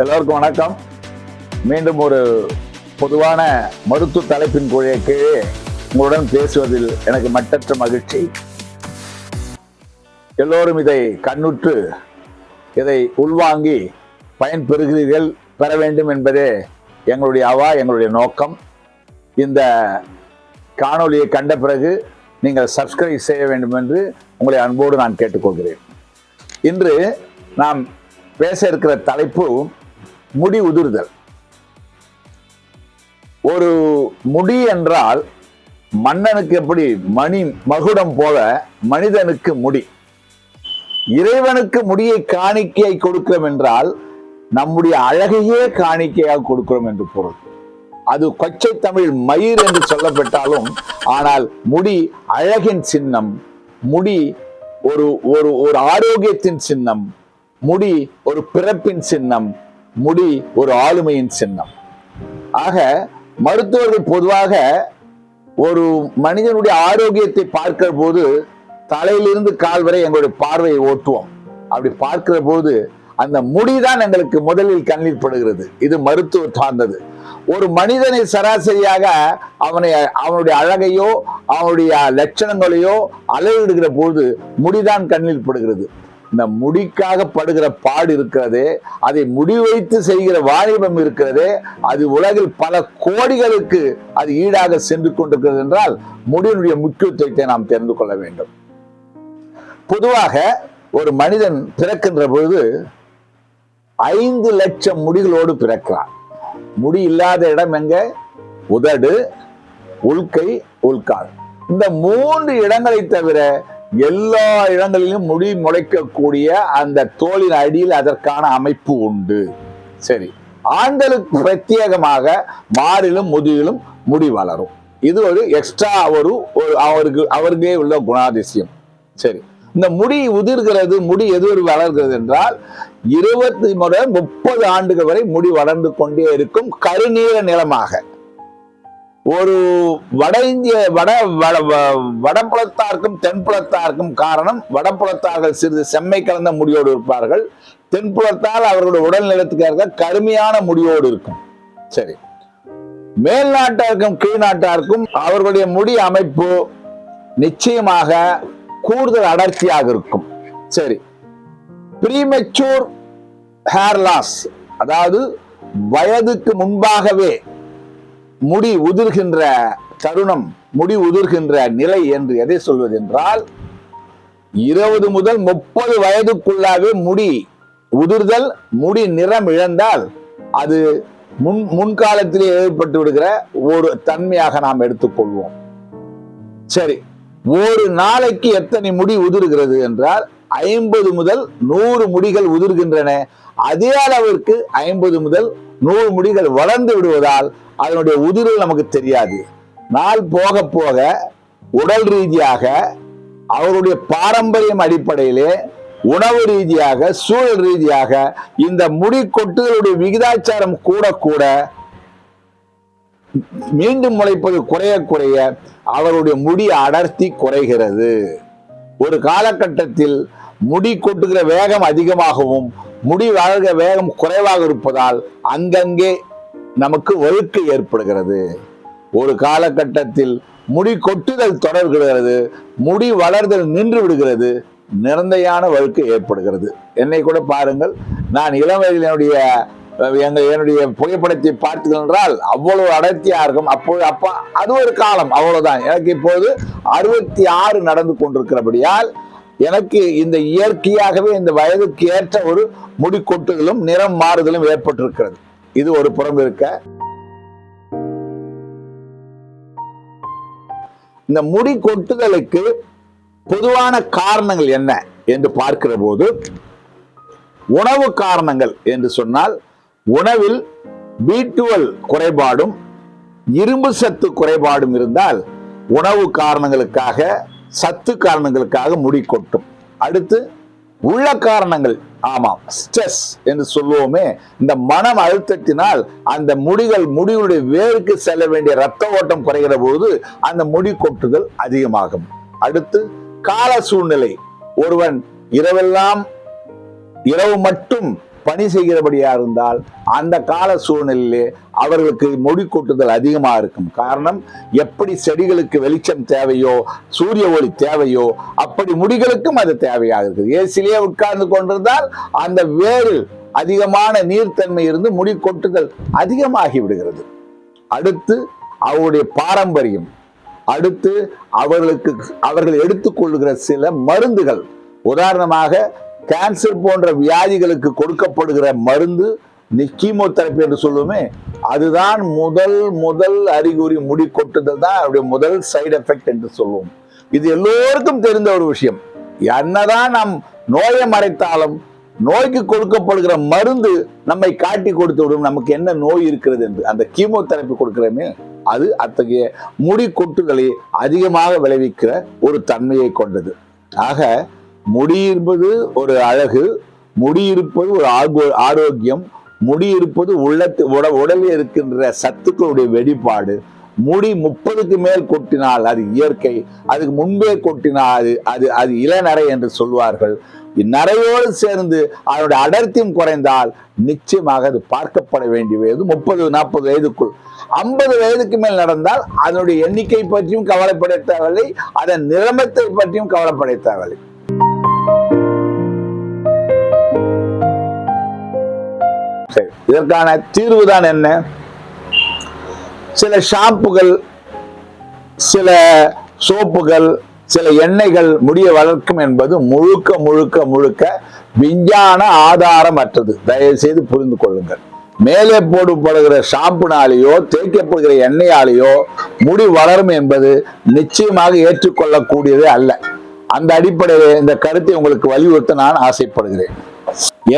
எல்லோருக்கும் வணக்கம். மீண்டும் ஒரு பொதுவான மருத்துவ தலைப்பின் குழைக்கு உங்களுடன் பேசுவதில் எனக்கு மட்டற்ற மகிழ்ச்சி. எல்லோரும் இதை கண்ணுற்று இதை உள்வாங்கி பயன்பெறுகிறீர்கள் பெற வேண்டும் என்பதே எங்களுடைய அவா எங்களுடைய நோக்கம். இந்த காணொலியை கண்ட பிறகு நீங்கள் சப்ஸ்கிரைப் செய்ய வேண்டும் என்று உங்களை அன்போடு நான் கேட்டுக்கொள்கிறேன். இன்று நாம் பேச இருக்கிற தலைப்பு முடி உதிர்தல். ஒரு முடி என்றால் மன்னனுக்கு எப்படி? மணி மகுடம் போல மனிதனுக்கு முடி. இறைவனுக்கு முடியை காணிக்கையை கொடுக்கிறோம் என்றால் நம்முடைய அழகையே காணிக்கையாக கொடுக்கிறோம் என்று பொருள். அது கொச்சை தமிழ் மயிர் என்று சொல்லப்பட்டாலும் ஆனால் முடி அழகின் சின்னம். முடி ஒரு ஒரு ஒரு ஆரோக்கியத்தின் சின்னம். முடி ஒரு பிறப்பின் சின்னம். முடி ஒரு ஆளுமையின் சின்னம். ஆக மருத்துவர்கள் பொதுவாக ஒரு மனிதனுடைய ஆரோக்கியத்தை பார்க்கிற போது தலையிலிருந்து கால் வரை எங்களுடைய பார்வையை ஓட்டுவோம். அப்படி பார்க்கிற போது அந்த முடிதான் எங்களுக்கு முதலில் கண்ணில் படுகிறது. இது மருத்துவ சார்ந்தது. ஒரு மனிதனை சராசரியாக அவனை அவனுடைய அழகையோ அவனுடைய லட்சணங்களையோ அளவிடுகிற போது முடிதான் கண்ணில் படுகிறது. இந்த முடிக்காக படுகிற பாடு இருக்கிறதே அதை முடி வைத்து செய்கிற வாணிபம் இருக்கிறதே அது உலகில் பல கோடிகளுக்கு அது ஈடாக சென்று கொண்டிருக்கிறது என்றால் முடியினுடைய முக்கியத்துவத்தை நாம் தெரிந்து கொள்ள வேண்டும். பொதுவாக ஒரு மனிதன் பிறக்கின்ற பொழுது ஐந்து லட்சம் முடிகளோடு பிறக்கிறான். முடி இல்லாத இடம் எங்க? உதடு உள்கை உள்கால். இந்த மூன்று இடங்களை தவிர எல்லா இடங்களிலும் முடி முளைக்கக்கூடிய அந்த தோலின் அடியில் அதற்கான அமைப்பு உண்டு. சரி. ஆண்களுக்கு பிரத்யேகமாக மாறிலும் முதுகிலும் முடி வளரும். இது ஒரு எக்ஸ்ட்ரா ஒரு ஒரு அவருக்கு அவருக்கே உள்ள குணாதிசயம். சரி. இந்த முடி உதிர்கிறது முடி எது வளர்கிறது என்றால் இருபத்தி முறை முப்பது ஆண்டுகள் வரை முடி வளர்ந்து கொண்டே இருக்கும் கருநீர நிலமாக ஒரு வட இந்திய வட வட- வ- தென்புலத்தாருக்கும் காரணம் வடபுலத்தார்கள் சிறிது செம்மை கலந்த முடியோடு இருப்பார்கள். தென்புலத்தால் அவர்களுடைய உடல் நிலத்துக்காக கருமையான முடியோடு இருக்கும். சரி. மேல் நாட்டாருக்கும் கீழ் நாட்டாருக்கும் அவர்களுடைய முடி அமைப்பு நிச்சயமாக கூடுதல் அடர்த்தியாக இருக்கும். சரி. ப்ரீமெச்சூர் ஹேர் லாஸ் அதாவது வயதுக்கு முன்பாகவே முடி உதிர்கின்ற தருணம் முடி உதிர்கின்ற நிலை என்று எதை சொல்வது என்றால் இருபது முதல் முப்பது வயதுக்குள்ளாகவே முடி உதிர்தல் முடி நிறம் இழந்தால் அது முன் முன்காலத்திலே ஏற்பட்டு விடுகிற ஒரு தன்மையாக நாம் எடுத்துக்கொள்வோம். சரி ஒரு நாளைக்கு எத்தனை முடி உதிர்கிறது என்றால் ஐம்பது முதல் நூறு முடிகள் உதிர்கின்றன. அதே அளவிற்கு ஐம்பது முதல் நூறு முடிகள் வளர்ந்து விடுவதால் அதனுடைய உதிரல் நமக்கு தெரியாது. நாள் போக போக உடல் ரீதியாக அவருடைய பாரம்பரியம் அடிப்படையிலே உணவு ரீதியாக சூழல் ரீதியாக இந்த முடி கொட்டுகளுடைய விகிதாச்சாரம் கூட கூட மீண்டும் முளைப்பது குறைய குறைய அவருடைய முடி அடர்த்தி குறைகிறது. ஒரு காலகட்டத்தில் முடி கொட்டுகிற வேகம் அதிகமாகவும் முடி வளர்கிற வேகம் குறைவாக இருப்பதால் அங்கங்கே நமக்கு வழுக்கு ஏற்படுகிறது. ஒரு காலகட்டத்தில் முடி கொட்டுதல் தொடர்கிறது முடி வளர்தல் நின்று விடுகிறது நிரந்தையான வழுக்கு ஏற்படுகிறது. என்னை கூட பாருங்கள் நான் இளம் வயதில் என்னுடைய எங்கள் என்னுடைய புகைப்படத்தை பார்த்தீர்கள் என்றால் அவ்வளவு அடர்த்தியாக இருக்கும். அப்போது அப்போ அது ஒரு காலம் அவ்வளோதான் எனக்கு இப்போது அறுபத்தி ஆறு நடந்து கொண்டிருக்கிறபடியால் எனக்கு இந்த இயற்கையாகவே இந்த வயதுக்கு ஏற்ற ஒரு முடி கொட்டுதலும் நிறம் மாறுதலும் ஏற்பட்டிருக்கிறது. இது ஒரு புறம் இருக்க. இந்த முடி கொட்டுதலுக்கு பொதுவான காரணங்கள் என்ன என்று பார்க்கிற போது உணவு காரணங்கள் என்று சொன்னால் உணவில் பி குறைபாடும் இரும்பு சத்து குறைபாடும் இருந்தால் உணவு காரணங்களுக்காக சத்து காரணங்களுக்காக முடி கொட்டும். அடுத்து உள்ள காரணங்கள். ஆமாம் ஸ்ட்ரெஸ் என்று சொல்லுவோமே இந்த மனம் அழுத்தத்தினால் அந்த முடிகள் முடிகளுடைய வேருக்கு செல்ல வேண்டிய ரத்த ஓட்டம் குறைகிற போது அந்த முடி கொட்டுதல் அதிகமாகும். அடுத்து கால சூழ்நிலை. ஒருவன் இரவெல்லாம் இரவு மட்டும் பணி செய்கிறபடியா இருந்தால் அந்த கால சூழ்நிலையிலே அவர்களுக்கு முடி கொட்டுதல் அதிகமாக இருக்கும். காரணம் எப்படி செடிகளுக்கு வெளிச்சம் தேவையோ சூரிய ஒளி தேவையோ அப்படி முடிகளுக்கும் அது தேவையாக இருக்குது. ஏசிலேயே உட்கார்ந்து கொண்டிருந்தால் அந்த வேறு அதிகமான நீர்த்தன்மை இருந்து முடி கொட்டுதல் அதிகமாகி விடுகிறது. அடுத்து அவருடைய பாரம்பரியம். அடுத்து அவர்களுக்கு அவர்கள் எடுத்துக்கொள்கிற சில மருந்துகள். உதாரணமாக கேன்சர் போன்ற வியாதிகளுக்கு கொடுக்கப்படுகிற மருந்து கீமோதெரப்பி என்று சொல்லுவோமே அதுதான் முதல் முதல் அறிகுறி முடி கொட்டுதல் தான் அவருடைய முதல் சைடு எஃபெக்ட் என்று சொல்லுவோம். இது எல்லோருக்கும் தெரிந்த ஒரு விஷயம். என்னதான் நாம் நோயை மறைத்தாலும் நோய்க்கு கொடுக்கப்படுகிற மருந்து நம்மை காட்டி கொடுத்து விடும் நமக்கு என்ன நோய் இருக்கிறது என்று. அந்த கீமோதெரப்பி கொடுக்கிறோமே அது அத்தகைய முடி கொட்டுகளை அதிகமாக விளைவிக்கிற ஒரு தன்மையை கொண்டது. ஆக முடி இருப்பது ஒரு அழகு முடியிருப்பது ஒரு ஆகோ- ஆரோக்கியம் முடி இருப்பது உள்ளத்து உட உடலில் இருக்கின்ற சத்துக்களுடைய வெளிப்பாடு. முடி முப்பதுக்கு மேல் கொட்டினால் அது இயற்கை அதுக்கு முன்பே கொட்டினால் அது அது அது இளநரை என்று சொல்வார்கள். நரையோடு சேர்ந்து அதனுடைய அடர்த்தியும் குறைந்தால் நிச்சயமாக அது பார்க்கப்பட வேண்டிய வயது முப்பது நாற்பது வயதுக்குள். ஐம்பது வயதுக்கு மேல் நடந்தால் அதனுடைய எண்ணிக்கை பற்றியும் கவலைப்பட தேவையில்லை அதன் நிறமத்தை பற்றியும் கவலைப்பட தேவையில்லை. இதற்கான தீர்வு தான் என்ன? சில ஷாம்புகள் சில சோப்புகள் சில எண்ணெய்கள் முடிய வளர்க்கும் என்பது முழுக்க முழுக்க முழுக்க விஞ்ஞான ஆதாரமற்றது. தயவு செய்து புரிந்து கொள்ளுங்கள். மேலே போடப்படுகிற ஷாம்புனாலேயோ தேய்க்கப்படுகிற எண்ணெயாலேயோ முடி வளரும் என்பது நிச்சயமாக ஏற்றுக்கொள்ளக்கூடியதே அல்ல. அந்த அடிப்படையில் இந்த கருத்தை உங்களுக்கு வலியுறுத்த நான் ஆசைப்படுகிறேன்.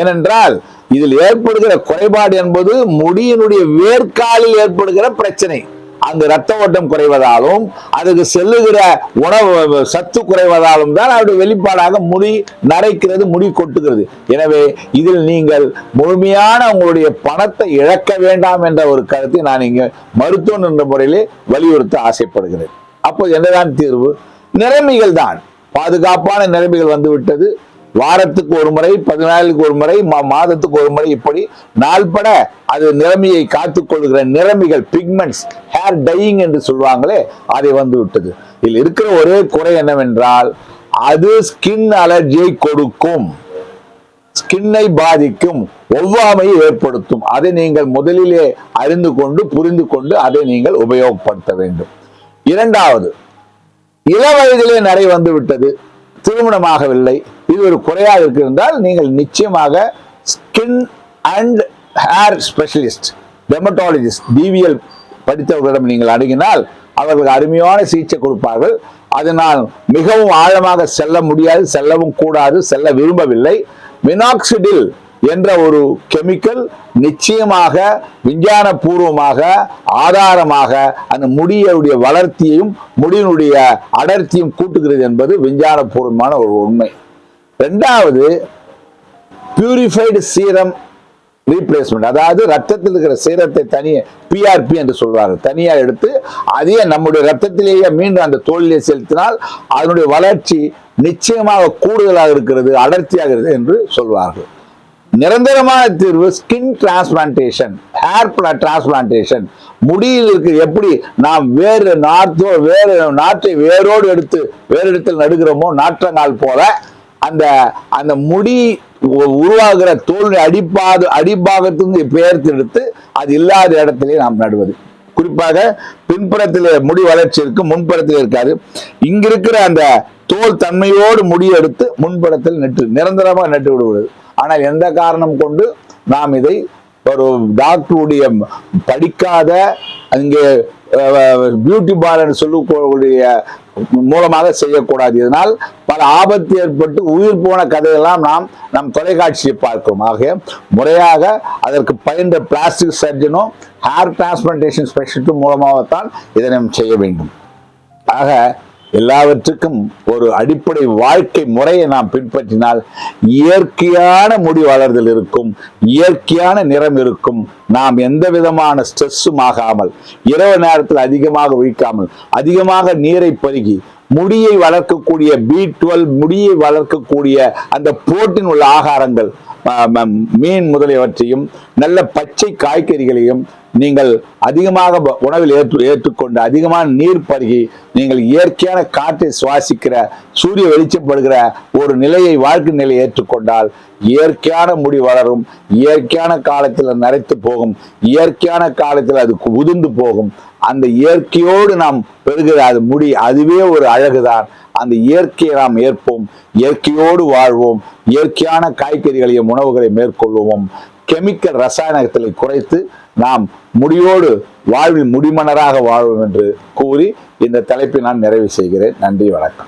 ஏனென்றால் இதில் ஏற்படுகிற குறைபாடு என்பது முடியினுடைய வேர்க்காலில் ஏற்படுகிற பிரச்சனை. அங்கு ரத்த ஓட்டம் குறைவதாலும் அதுக்கு செல்லுகிற உணவு சத்து குறைவதாலும் தான் அவருடைய வெளிப்பாடாக முடி நரைக்கிறது முடி கொட்டுகிறது. எனவே இதில் நீங்கள் முழுமையான உங்களுடைய பணத்தை இழக்க வேண்டாம் என்ற ஒரு கருத்தை நான் இங்கே மருத்துவன் என்ற முறையிலே வலியுறுத்த ஆசைப்படுகிறேன். அப்போ என்னதான் தீர்வு? நிலைமைகள் தான். பாதுகாப்பான நிலைமைகள் வந்துவிட்டது. வாரத்துக்கு ஒரு முறை பதினாலுக்கு ஒரு முறை மா- மாதத்துக்கு ஒரு முறை இப்படி நாள்பட அது நிலைமையை காத்துக்கொள்கிற நிலைமைகள் பிக்மெண்ட்ஸ் ஹேர் டையிங் என்று சொல்லுவாங்களே அதை வந்து விட்டது இதில் இருக்கிற ஒரே குறை என்னவென்றால் அது ஸ்கின் அலர்ஜியை கொடுக்கும். ஸ்கின்னை பாதிக்கும் ஒவ்வாமையை ஏற்படுத்தும். அதை நீங்கள் முதலிலே அறிந்து கொண்டு புரிந்து கொண்டு அதை நீங்கள் உபயோகப்படுத்த வேண்டும். இரண்டாவது இள வயதிலே நிறைய வந்து விட்டது திருமணமாகவில்லை. இது ஒரு குறையாக இருக்கிருந்தால் நீங்கள் நிச்சயமாக skin and hair specialist dermatologist DVL படித்தவர்களிடம் நீங்கள் அணுகினால் அவர்கள் அருமையான சிகிச்சை கொடுப்பார்கள். அதனால் மிகவும் ஆழமாக செல்ல முடியாது செல்லவும் கூடாது செல்ல விரும்பவில்லை. மினாக்சிடில் என்ற ஒரு கெமிக்கல் நிச்சயமாக விஞ்ஞான பூர்வமாக ஆதாரமாக அந்த முடியுடைய வளர்ச்சியையும் முடியினுடைய அடர்த்தியும் கூட்டுகிறது என்பது விஞ்ஞான பூர்வமான ஒரு உண்மை. ரெண்டாவது பியூரிஃபைடு சீரம் ரீப்ளேஸ்மெண்ட் அதாவது ரத்தத்தில் இருக்கிற சீரத்தை தனியே பிஆர்பி என்று சொல்வார்கள். தனியாக எடுத்து அதையே நம்முடைய ரத்தத்திலேயே மீண்டும் அந்த தோலிலே செலுத்தினால் அதனுடைய வளர்ச்சி நிச்சயமாக கூடுதலாக இருக்கிறது அடர்த்தியாக இருக்கிறது என்று சொல்வார்கள். நிரந்தரமான தீர்வு ஸ்கின் டிரான்ஸ்பிளான்டேஷன் ஹேர் டிரான்ஸ்பிளான்டேஷன் முடியில் இருக்கு எப்படி நாம் வேறு நாற்றோ வேறு நாற்றை வேரோடு எடுத்து வேறு இடத்தில் நடுகிறோமோ நாற்றங்கால் போல அந்த அந்த முடி உருவாகிற தோல் அடிப்பாது அடிப்பாகத்துக்கு பெயர்த்து எடுத்து அது இல்லாத இடத்திலே நாம் நடுவது. குறிப்பாக பின்புறத்தில் முடி வளர்ச்சி இருக்கு முன்புறத்தில் இருக்காது. இங்க இருக்கிற அந்த தோல் தன்மையோடு முடியெடுத்து முன்படத்தில் நெட்டு நிரந்தரமாக நட்டு விடுவது. ஆனால் எந்த காரணம் கொண்டு நாம் இதை ஒரு டாக்டருடைய படிக்காத அங்கே பியூட்டி பார்லர் சொல்லக்கூடிய மூலமாக செய்யக்கூடாது. இதனால் பல ஆபத்து ஏற்பட்டு உயிர் போன கதையெல்லாம் நாம் நம் தொலைக்காட்சியை பார்க்கிறோம். ஆக முறையாக அதற்கு பயின்ற பிளாஸ்டிக் சர்ஜனும் ஹேர் டிரான்ஸ்பிளான்டேஷன் ஸ்பெஷலிஸ்டும் மூலமாகத்தான் இதை நாம் செய்ய வேண்டும். ஆக எல்லாவற்றுக்கும் ஒரு அடிப்படை வாழ்க்கை முறையை நாம் பின்பற்றினால் இயற்கையான முடி வளர்தல் இருக்கும் இயற்கையான நிறம் இருக்கும். நாம் எந்த விதமான ஸ்ட்ரெஸ்ஸும் ஆகாமல் இரவு நேரத்தில் அதிகமாக ஒழிக்காமல் அதிகமாக நீரை பருகி முடியை வளர்க்கக்கூடிய பி டுவெல் முடியை வளர்க்கக்கூடிய அந்த புரோட்டின் உள்ள ஆகாரங்கள் ம- மீன் முதலியவற்றையும் நல்ல பச்சை காய்கறிகளையும் நீங்கள் அதிகமாக உணவில் ஏற்று ஏற்றுக்கொண்டு அதிகமான நீர் பருகி நீங்கள் இயற்கையான காற்றை சுவாசிக்கிற சூரிய வெளிச்சப்படுகிற ஒரு நிலையை வாழ்க்கை நிலை ஏற்றுக்கொண்டால் இயற்கையான முடி வளரும் இயற்கையான காலத்தில் நரைத்து போகும் இயற்கையான காலத்தில் அது உதிர்ந்து போகும். அந்த இயற்கையோடு நாம் பெறுகிற அது முடி அதுவே ஒரு அழகுதான். அந்த இயற்கையை நாம் ஏற்போம் இயற்கையோடு வாழ்வோம் இயற்கையான காய்கறிகளையும் உணவுகளை மேற்கொள்வோம். கெமிக்கல் ரசாயனத்தை குறைத்து நாம் முடியோடு வாழ்வில் முடிமன்னராக வாழ்வோம் என்று கூறி இந்த தலைப்பை நான் நிறைவு செய்கிறேன். நன்றி வணக்கம்.